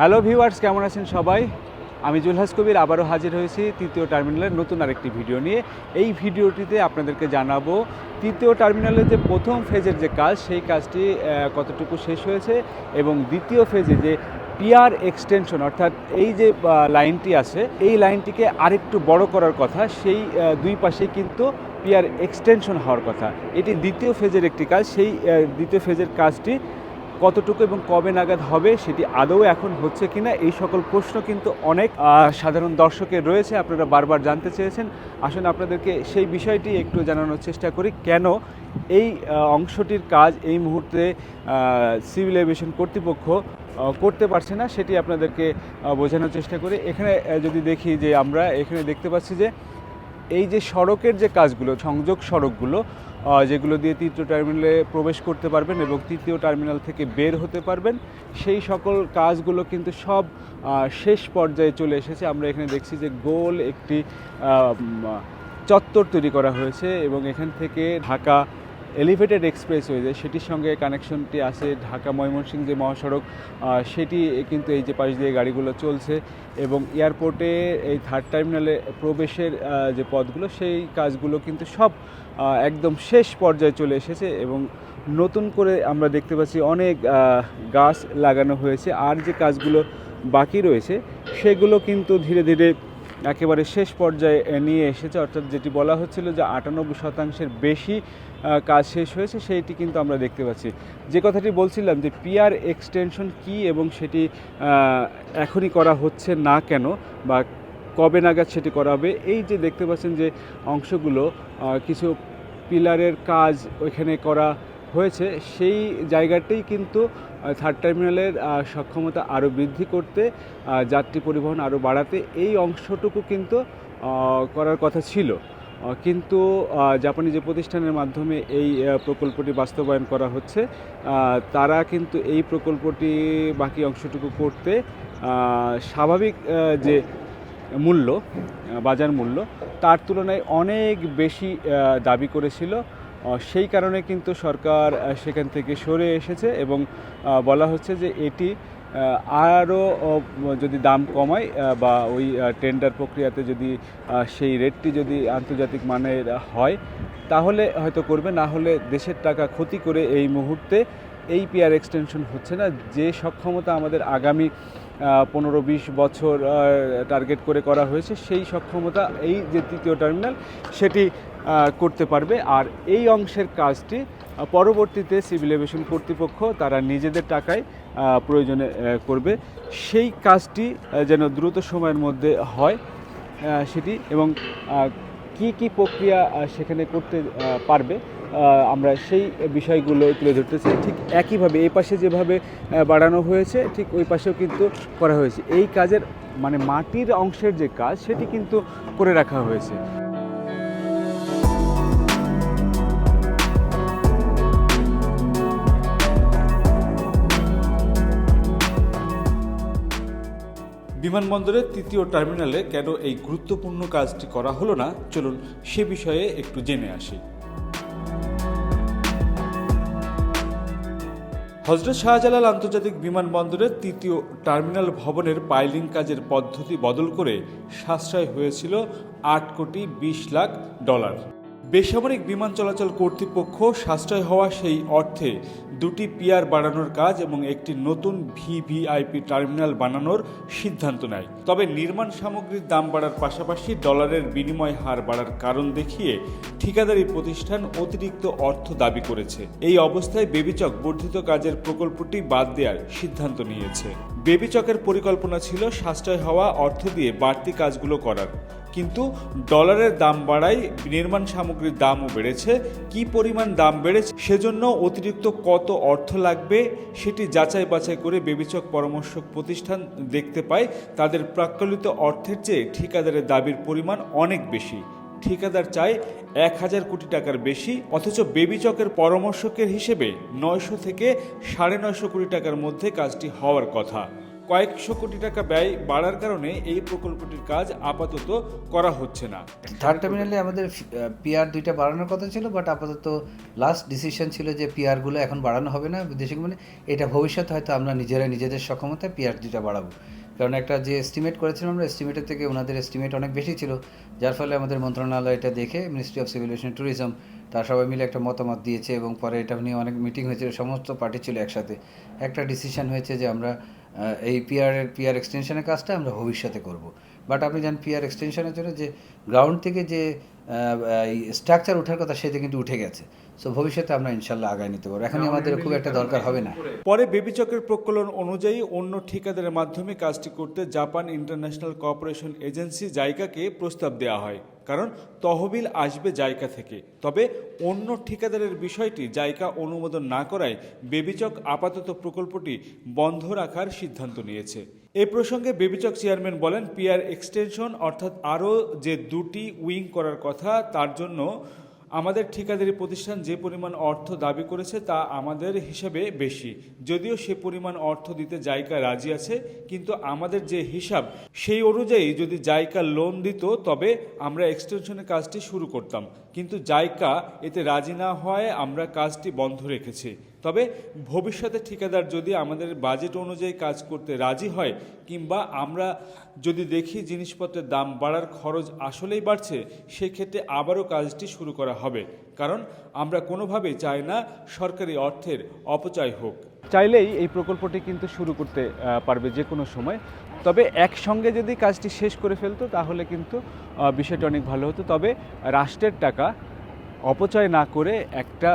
Hello viewers কেমন আছেন সবাই? আমি জুলহাস কবির, আবারও হাজির হয়েছি তৃতীয় টার্মিনালের নতুন আরেকটি ভিডিও নিয়ে। এই ভিডিওটিতে আপনাদেরকে জানাব, তৃতীয় টার্মিনালের যে প্রথম ফেজের যে কাজ, সেই কাজটি কতটুকু শেষ হয়েছে এবং দ্বিতীয় ফেজে যে পিআর এক্সটেনশন অর্থাৎ এই যে লাইনটি আছে, এই লাইনটিকে আরেকটু বড় করার কথা, সেই দুই পাশে কিন্তু পিআর এক্সটেনশন হওয়ার কথা। এটি দ্বিতীয় ফেজের একটি কাজ, সেই দ্বিতীয় ফেজের কাজটি কতটুকু এবং কবে নাগাদ হবে সেটি আদৌ এখন হচ্ছে কিনা, এই সকল প্রশ্ন কিন্তু অনেক সাধারণ দর্শকের রয়েছে, আপনারা বারবার জানতে চেয়েছেন। আসুন আপনাদেরকে সেই বিষয়টি একটু জানানোর চেষ্টা করি, কেন এই অংশটির কাজ এই মুহূর্তে সিভিল এভিয়েশন কর্তৃপক্ষ করতে পারছে না, সেটি আপনাদেরকে বোঝানোর চেষ্টা করি। এখানে যদি দেখি যে আমরা এখানে দেখতে পাচ্ছি যে এই যে সড়কের যে কাজগুলো, সংযোগ সড়কগুলো যেগুলো দিয়ে তৃতীয় টার্মিনালে প্রবেশ করতে পারবেন এবং তৃতীয় টার্মিনাল থেকে বের হতে পারবেন, সেই সকল কাজগুলো কিন্তু সব শেষ পর্যায়ে চলে এসেছে। আমরা এখানে দেখছি যে গোল একটি চত্বর তৈরি করা হয়েছে এবং এখান থেকে ঢাকা এলিভেটেড এক্সপ্রেসওয়ে সেটির সঙ্গে কানেকশনটি আছে ঢাকা ময়মনসিংহ যে মহাসড়ক সেটি কিন্তু এই যে পাশ দিয়ে গাড়িগুলো চলছে এবং এয়ারপোর্টে এই থার্ড টার্মিনালে প্রবেশের যে পথগুলো, সেই কাজগুলো কিন্তু সব একদম শেষ পর্যায়ে চলে এসেছে এবং নতুন করে আমরা দেখতে পাচ্ছি অনেক গাছ লাগানো হয়েছে। আর যে কাজগুলো বাকি রয়েছে, সেগুলো কিন্তু ধীরে ধীরে একেবারে শেষ পর্যায়ে নিয়ে এসেছে। অর্থাৎ যেটি বলা হচ্ছিল যে আটানব্বই শতাংশের বেশি কাজ শেষ হয়েছে, সেইটি কিন্তু আমরা দেখতে পাচ্ছি। যে কথাটি বলছিলাম যে পিআর এক্সটেনশন কি এবং সেটি এখনই করা হচ্ছে না কেন বা কবে নাগাদ সেটি করা হবে, এই যে দেখতে পাচ্ছেন যে অংশগুলো কিছু পিলারের কাজ ওইখানে করা হয়েছে, সেই জায়গাটাই কিন্তু থার্ড টার্মিনালের সক্ষমতা আরও বৃদ্ধি করতে যাত্রী পরিবহন আরও বাড়াতে এই অংশটুকু কিন্তু করার কথা ছিল। কিন্তু জাপানি যে প্রতিষ্ঠানের মাধ্যমে এই প্রকল্পটি বাস্তবায়ন করা হচ্ছে তারা কিন্তু এই প্রকল্পটি বাকি অংশটুকু করতে স্বাভাবিক যে মূল্য বাজার মূল্য, তার তুলনায় অনেক বেশি দাবি করেছিল। সেই কারণে কিন্তু সরকার সেখান থেকে সরে এসেছে এবং বলা হচ্ছে যে এটি আরও যদি দাম কমায় বা ওই টেন্ডার প্রক্রিয়াতে যদি সেই রেটটি যদি আন্তর্জাতিক মানের হয়, তাহলে হয়তো করবে। না হলে দেশের টাকা ক্ষতি করে এই মুহূর্তে এই পিআর এক্সটেনশন হচ্ছে না। যে সক্ষমতা আমাদের আগামী পনেরো বিশ বছর টার্গেট করে করা হয়েছে, সেই সক্ষমতা, এই যে তৃতীয় টার্মিনাল সেটি করতে পারবে। আর এই অংশের কাজটি পরবর্তীতে সিভিল এভিয়েশন কর্তৃপক্ষ তারা নিজেদের টাকায় প্রয়োজনে করবে। সেই কাজটি যেন দ্রুত সময়ের মধ্যে হয় সেটি এবং কি কি প্রক্রিয়া সেখানে করতে পারবে আমরা সেই বিষয়গুলো তুলে ধরতে চাই ঠিক একইভাবে এই পাশে যেভাবে বাড়ানো হয়েছে, ঠিক ওই পাশেও কিন্তু করা হয়েছে। এই কাজের মানে মাটির অংশের যে কাজ, সেটি কিন্তু করে রাখা হয়েছে। বিমানবন্দরের তৃতীয় টার্মিনালে কেন এই গুরুত্বপূর্ণ কাজটি করা হলো না? চলুন সে বিষয়ে একটু জেনে আসি। হজরত শাহজালাল আন্তর্জাতিক বিমানবন্দরের তৃতীয় টার্মিনাল ভবনের পাইলিং কাজের পদ্ধতি বদল করে সাশ্রয় হয়েছিল আট কোটি বিশ লাখ ডলার। বেসামরিক বিমান চলাচল কর্তৃপক্ষ সাশ্রয় হওয়া সেই অর্থে দুটি পিয়ার বাড়ানোর কাজ এবং একটি নতুন ভিভিআইপি টার্মিনাল বানানোর সিদ্ধান্ত নেয়। তবে নির্মাণ সামগ্রীর দাম বাড়ার পাশাপাশি ডলারের বিনিময় হার বাড়ার কারণ দেখিয়ে ঠিকাদারি প্রতিষ্ঠান অতিরিক্ত অর্থ দাবি করেছে। এই অবস্থায় বেবিচক বর্ধিত কাজের প্রকল্পটি বাদ দেওয়ার সিদ্ধান্ত নিয়েছে। বেবিচকের পরিকল্পনা ছিল সাশ্রয় হওয়া অর্থ দিয়ে বাড়তি কাজগুলো করার। কিন্তু ডলারের দাম বাড়ায় নির্মাণ সামগ্রীর দামও বেড়েছে। কি পরিমাণ দাম বেড়েছে সেজন্য অতিরিক্ত কত অর্থ লাগবে সেটি যাচাই বাছাই করে বেবিচক পরামর্শক প্রতিষ্ঠান দেখতে পায়। তাদের প্রাক্কলিত অর্থের চেয়ে ঠিকাদারের দাবির পরিমাণ অনেক বেশি। ঠিকাদার চায় এক হাজার কোটি টাকার বেশি, অথচ বেবিচকের পরামর্শকের হিসেবে নয়শো থেকে সাড়ে নয়শো কোটি টাকার মধ্যে কাজটি হওয়ার কথা। কয়েকশো কোটি টাকা ব্যয় বাড়ার কারণে এই প্রকল্পটির কাজ আপাতত করা হচ্ছে না। থার্ড টার্মিনালে আমাদের পিআর দুইটা বাড়ানোর কথা ছিল বাট আপাতত লাস্ট ডিসিশন ছিল যে পিআরগুলো এখন বাড়ানো হবে না বিদেশি মানে এটা ভবিষ্যতে হয়তো আমরা নিজেরা নিজেদের সক্ষমতায় পিআর দুইটা বাড়াবো। কারণ একটা যে এস্টিমেট করেছিলাম আমরা এস্টিমেটের থেকে ওনাদের এস্টিমেট অনেক বেশি ছিল, যার ফলে আমাদের মন্ত্রণালয় এটা দেখে ministry of civil aviation tourism তারা সবাই মিলে একটা মতামত দিয়েছে এবং পরে এটা নিয়ে অনেক মিটিং হয়েছিল, সমস্ত পার্টি ছিল একসাথে। একটা ডিসিশন হয়েছে যে আমরা এই পিআর পিআর এক্সটেনশনের কাজটা আমরা ভবিষ্যতে করব। বাট আপনি জানেন পিআর এক্সটেনশনের জন্য যে গ্রাউন্ড থেকে যে স্ট্রাকচার ওঠার কথা সেটা কিন্তু উঠে গেছে। সো ভবিষ্যতে আমরা ইনশাল্লাহ আগায় নিতে পারব। এখনই আমাদের খুব একটা দরকার হবে না। পরে বেবিচকের প্রকলন অনুযায়ী অন্য ঠিকাদারের মাধ্যমে কাজটি করতে জাপান ইন্টারন্যাশনাল কোঅপারেশন এজেন্সি জাইকাকে প্রস্তাব দেওয়া হয়। কারণ তহবিল আসবে জাইকা থেকে। তবে অন্য ঠিকাদারের বিষয়টি জাইকা অনুমোদন না করায় বেবিচক আপাতত প্রকল্পটি বন্ধ রাখার সিদ্ধান্ত নিয়েছে। এ প্রসঙ্গে বেবিচক চেয়ারম্যান বলেন, পিয়ার এক্সটেনশন অর্থাৎ আরও যে দুটি উইং করার কথা, তার জন্য আমাদের ঠিকাদারি প্রতিষ্ঠান যে পরিমাণ অর্থ দাবি করেছে তা আমাদের হিসাবে বেশি। যদিও সে পরিমাণ অর্থ দিতে জায়কা রাজি আছে, কিন্তু আমাদের যে হিসাব, সেই অনুযায়ী যদি জায়কা লোন দিত, তবে আমরা এক্সটেনশনের কাজটি শুরু করতাম। কিন্তু জায়কা এতে রাজি না হওয়ায় আমরা কাজটি বন্ধ রেখেছি। তবে ভবিষ্যতে ঠিকাদার যদি আমাদের বাজেট অনুযায়ী কাজ করতে রাজি হয়, কিংবা আমরা যদি দেখি জিনিসপত্রের দাম বাড়ার খরচ আসলেই বাড়ছে, সেক্ষেত্রে আবারও কাজটি শুরু করা হবে। কারণ আমরা কোনোভাবেই চাই না সরকারি অর্থের অপচয় হোক। চাইলেই এই প্রকল্পটি কিন্তু শুরু করতে পারবে যে কোনো সময়। তবে একসঙ্গে যদি কাজটি শেষ করে ফেলতো, তাহলে কিন্তু বিষয়টা অনেক ভালো হতো। তবে রাষ্ট্রের টাকা অপচয় না করে একটা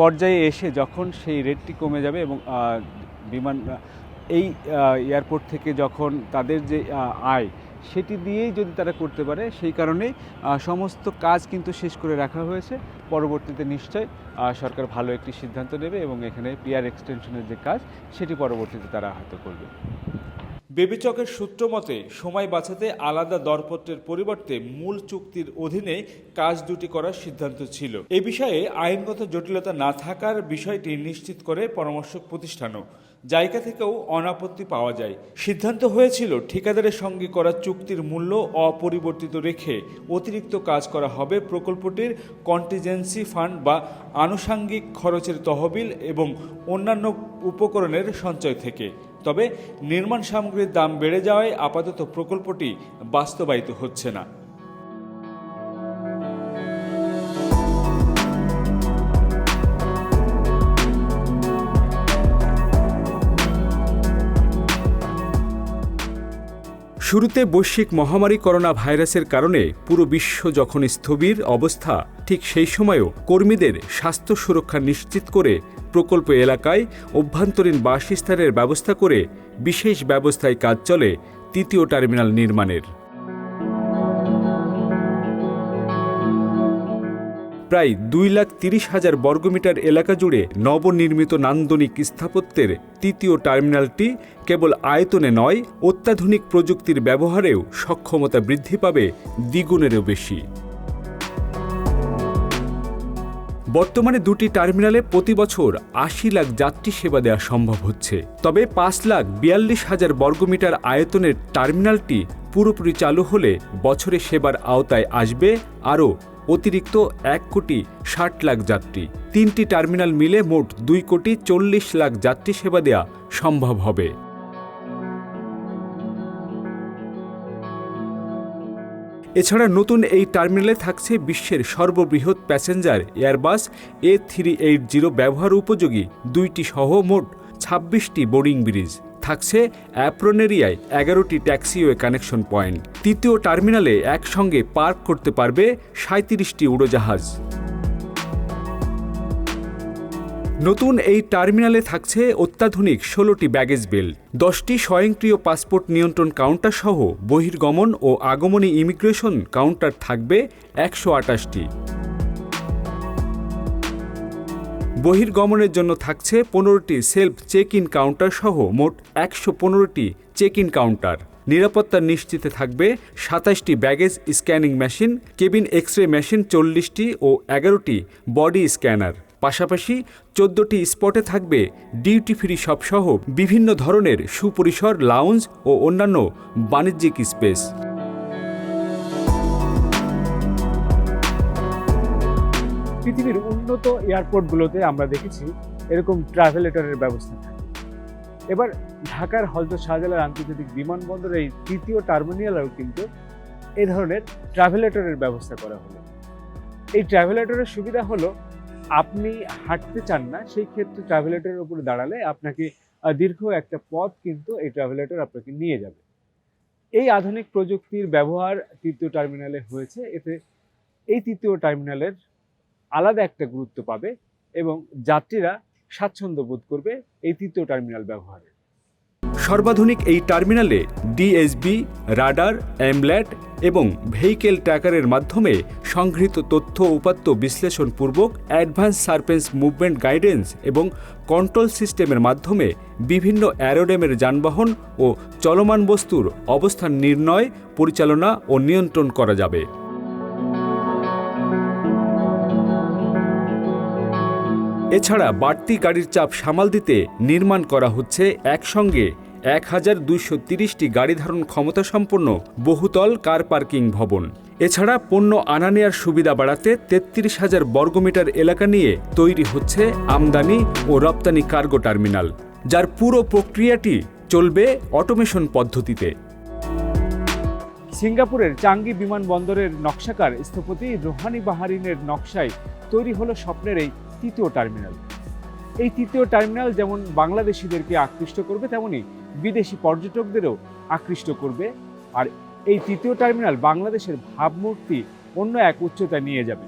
পর্যায়ে এসে যখন সেই রেটটি কমে যাবে এবং বিমান এই এয়ারপোর্ট থেকে যখন তাদের যে আয় সেটি দিয়েই যদি তারা করতে পারে, সেই কারণেই সমস্ত কাজ কিন্তু শেষ করে রাখা হয়েছে। পরবর্তীতে নিশ্চয় সরকার ভালো একটি সিদ্ধান্ত নেবে এবং এখানে পিয়ার এক্সটেনশনের যে কাজ, সেটি পরবর্তীতে তারা হয়তো করবে। বেবিচকের সূত্র মতে, সময় বাঁচাতে আলাদা দরপত্রের পরিবর্তে মূল চুক্তির অধীনে কাজ দুটি করার সিদ্ধান্ত ছিল। এ বিষয়ে আইনগত জটিলতা না থাকার বিষয়টি নিশ্চিত করে পরামর্শক প্রতিষ্ঠানও জায়গা থেকেও অনাপত্তি পাওয়া যায়। সিদ্ধান্ত হয়েছিল ঠিকাদারের সঙ্গে করা চুক্তির মূল্য অপরিবর্তিত রেখে অতিরিক্ত কাজ করা হবে প্রকল্পটির কন্টিজেন্সি ফান্ড বা আনুষাঙ্গিক খরচের তহবিল এবং অন্যান্য উপকরণের সঞ্চয় থেকে। তবে নির্মাণ সামগ্রীর দাম বেড়ে যাওয়ায় আপাতত প্রকল্পটি বাস্তবায়িত হচ্ছে না। শুরুতে বৈশ্বিক মহামারী করোনা ভাইরাসের কারণে পুরো বিশ্ব যখন স্থবির অবস্থা, ঠিক সেই সময়ও কর্মীদের স্বাস্থ্য সুরক্ষা নিশ্চিত করে প্রকল্প এলাকায় অভ্যন্তরীণ বাসস্থানের ব্যবস্থা করে বিশেষ ব্যবস্থায় কাজ চলে তৃতীয় টার্মিনাল নির্মাণের। প্রায় দুই লাখ তিরিশ হাজার বর্গমিটার এলাকা জুড়ে নবনির্মিত নান্দনিক স্থাপত্যের তৃতীয় টার্মিনালটি কেবল আয়তনে নয়, অত্যাধুনিক প্রযুক্তির ব্যবহারেও সক্ষমতা বৃদ্ধি পাবে দ্বিগুণেরও বেশি। বর্তমানে দুটি টার্মিনালে প্রতি বছর আশি লাখ যাত্রী সেবা দেওয়া সম্ভব হচ্ছে। তবে পাঁচ লাখ বিয়াল্লিশ হাজার বর্গমিটার আয়তনের টার্মিনালটি পুরোপুরি চালু হলে বছরে সেবার আওতায় আসবে আরও অতিরিক্ত এক কোটি ষাট লাখ যাত্রী। তিনটি টার্মিনাল মিলে মোট দুই কোটি চল্লিশ লাখ যাত্রী সেবা দেওয়া সম্ভব হবে। এছাড়া নতুন এই টার্মিনালে থাকছে বিশ্বের সর্ববৃহৎ passenger airbus A three eight zero ব্যবহার উপযোগী দুইটি সহ মোট ছাব্বিশটি বোর্ডিং ব্রিজ। থাকছে অ্যাপ্রোনেরিয়ায় এগারোটি ট্যাক্সিওয়ে কানেকশন পয়েন্ট। তৃতীয় টার্মিনালে একসঙ্গে পার্ক করতে পারবে সাঁত্রিশটি উড়োজাহাজ। নতুন এই টার্মিনালে থাকছে অত্যাধুনিক ষোলোটি ব্যাগেজ বেল্ট দশটি স্বয়ংক্রিয় পাসপোর্ট নিয়ন্ত্রণ কাউন্টার সহ বহির্গমন ও আগমনী ইমিগ্রেশন কাউন্টার থাকবে একশো আটাশটি। বহির্গমনের জন্য থাকছে পনেরোটি সেলফ চেক ইন কাউন্টার সহ মোট একশো পনেরোটি চেক ইন কাউন্টার। নিরাপত্তা নিশ্চিতে থাকবে সাতাশটি baggage scanning machine, cabin X ray machine চল্লিশটি ও এগারোটি বডি স্ক্যানার। পাশাপাশি চোদ্দটি স্পটে থাকবে ডিউটি ফ্রি শপসহ বিভিন্ন ধরনের সুপরিসর লাউঞ্জ ও অন্যান্য বাণিজ্যিক স্পেস। পৃথিবীর উন্নত এয়ারপোর্টগুলোতে আমরা দেখেছি এরকম ট্রাভেলেটরের ব্যবস্থা থাকে। এবার ঢাকার হজরত শাহজালাল আন্তর্জাতিক বিমানবন্দরের এই তৃতীয় টার্মিনালেও কিন্তু এ ধরনের ট্রাভেলেটরের ব্যবস্থা করা হলো। এই ট্রাভেলেটরের সুবিধা হলো আপনি হাঁটতে চান না, সেই ক্ষেত্রে ট্রাভেলেটারের উপরে দাঁড়ালে আপনাকে দীর্ঘ একটা পথ কিন্তু এই ট্রাভেলেটার আপনাকে নিয়ে যাবে। এই আধুনিক প্রযুক্তির ব্যবহার তৃতীয় টার্মিনালে হয়েছে। এতে এই তৃতীয় টার্মিনালের আলাদা একটা গুরুত্ব পাবে এবং যাত্রীরা স্বাচ্ছন্দ্য বোধ করবে এই তৃতীয় টার্মিনাল ব্যবহারে। সর্বাধুনিক এই টার্মিনালে ডিএসবি রাডার অ্যামল্যাট এবং ভেহিকেল ট্র্যাকারের মাধ্যমে সংগৃহীত তথ্য উপাত্ত বিশ্লেষণপূর্বক অ্যাডভান্স সার্পেন্স মুভমেন্ট গাইডেন্স এবং কন্ট্রোল সিস্টেমের মাধ্যমে বিভিন্ন অ্যারোডেমের যানবাহন ও চলমান বস্তুর অবস্থান নির্ণয়, পরিচালনা ও নিয়ন্ত্রণ করা যাবে। এছাড়া বাড়তি গাড়ির চাপ সামাল দিতে নির্মাণ করা হচ্ছে একসঙ্গে এক হাজার দুইশো তিরিশটি গাড়ি ধারণ ক্ষমতা সম্পন্ন বহুতল কার পার্কিং ভবন। এছাড়া পণ্য আনা নেয়ার সুবিধা বাড়াতে তেত্রিশ হাজার বর্গমিটার এলাকা নিয়ে তৈরি হচ্ছে আমদানি ও রপ্তানি কার্গো টার্মিনাল, যার পুরো প্রক্রিয়াটি চলবে অটোমেশন পদ্ধতিতে। সিঙ্গাপুরের চাঙ্গি বিমানবন্দরের নকশাকার স্থপতি রোহানি বাহারিনের নকশায় তৈরি হলো স্বপ্নের এই তৃতীয় টার্মিনাল। এই তৃতীয় টার্মিনাল যেমন বাংলাদেশিদেরকে আকৃষ্ট করবে, তেমনি বিদেশি পর্যটকদেরও আকৃষ্ট করবে। আর এই তৃতীয় টার্মিনাল বাংলাদেশের ভাবমূর্তি অন্য এক উচ্চতায় নিয়ে যাবে।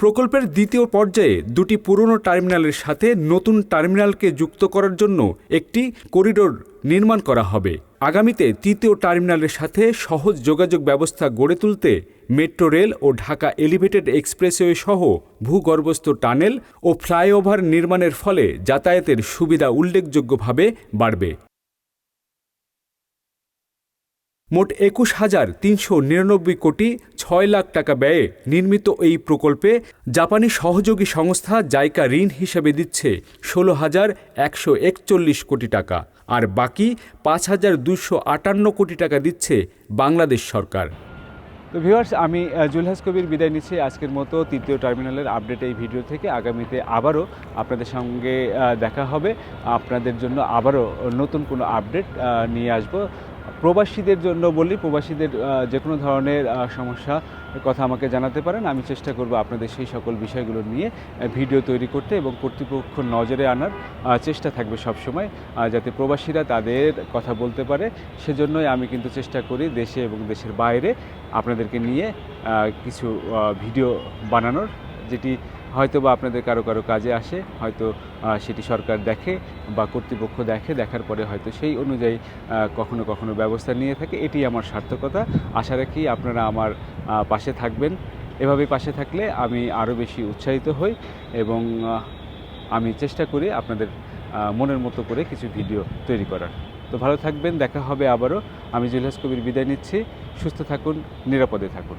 প্রকল্পের দ্বিতীয় পর্যায়ে দুটি পুরনো টার্মিনালের সাথে নতুন টার্মিনালকে যুক্ত করার জন্য একটি করিডোর নির্মাণ করা হবে। আগামীতে তৃতীয় টার্মিনালের সাথে সহজ যোগাযোগ ব্যবস্থা গড়ে তুলতে মেট্রো রেল ও ঢাকা এলিভেটেড এক্সপ্রেসওয়ে সহ ভূগর্ভস্থ টানেল ও ফ্লাইওভার নির্মাণের ফলে যাতায়াতের সুবিধা উল্লেখযোগ্যভাবে বাড়বে। মোট একুশ হাজার তিনশো নিরানব্বই কোটি ছয় লাখ টাকা ব্যয়ে নির্মিত এই প্রকল্পে জাপানি সহযোগী সংস্থা জাইকা ঋণ হিসেবে দিচ্ছে ষোলো হাজার একশো একচল্লিশ কোটি টাকা, আর বাকি পাঁচ হাজার দুশো আটান্ন কোটি টাকা দিচ্ছে বাংলাদেশ সরকার। তো ভিউয়ার্স, আমি জুলহাস কবির বিদায় নিচ্ছি আজকের মতো তৃতীয় টার্মিনালের আপডেট এই ভিডিও থেকে। আগামীতে আবারও আপনাদের সঙ্গে দেখা হবে। আপনাদের জন্য আবারও নতুন কোনো আপডেট নিয়ে আসব। প্রবাসীদের জন্য বলি, প্রবাসীদের যে কোনো ধরনের সমস্যা কথা আমাকে জানাতে পারেন। আমি চেষ্টা করব আপনাদের সেই সকল বিষয়গুলো নিয়ে ভিডিও তৈরি করতে এবং কর্তৃপক্ষ নজরে আনার চেষ্টা থাকবে সবসময় যাতে প্রবাসীরা তাদের কথা বলতে পারে। সেজন্যই আমি কিন্তু চেষ্টা করি দেশে এবং দেশের বাইরে আপনাদেরকে নিয়ে কিছু ভিডিও বানানোর, যেটি হয়তো বা আপনাদের কারও কারও কাজে আসে, হয়তো সেটি সরকার দেখে বা কর্তৃপক্ষ দেখে, দেখার পরে হয়তো সেই অনুযায়ী কখনো কখনো ব্যবস্থা নিয়ে থাকে। এটি আমার সার্থকতা। আশা রাখি আপনারা আমার পাশে থাকবেন। এভাবে পাশে থাকলে আমি আরও বেশি উৎসাহিত হই এবং আমি চেষ্টা করি আপনাদের মনের মতো করে কিছু ভিডিও তৈরি করার। তো ভালো থাকবেন, দেখা হবে আবারও। আমি জুলহাস কবির বিদায় নিচ্ছি। সুস্থ থাকুন, নিরাপদে থাকুন।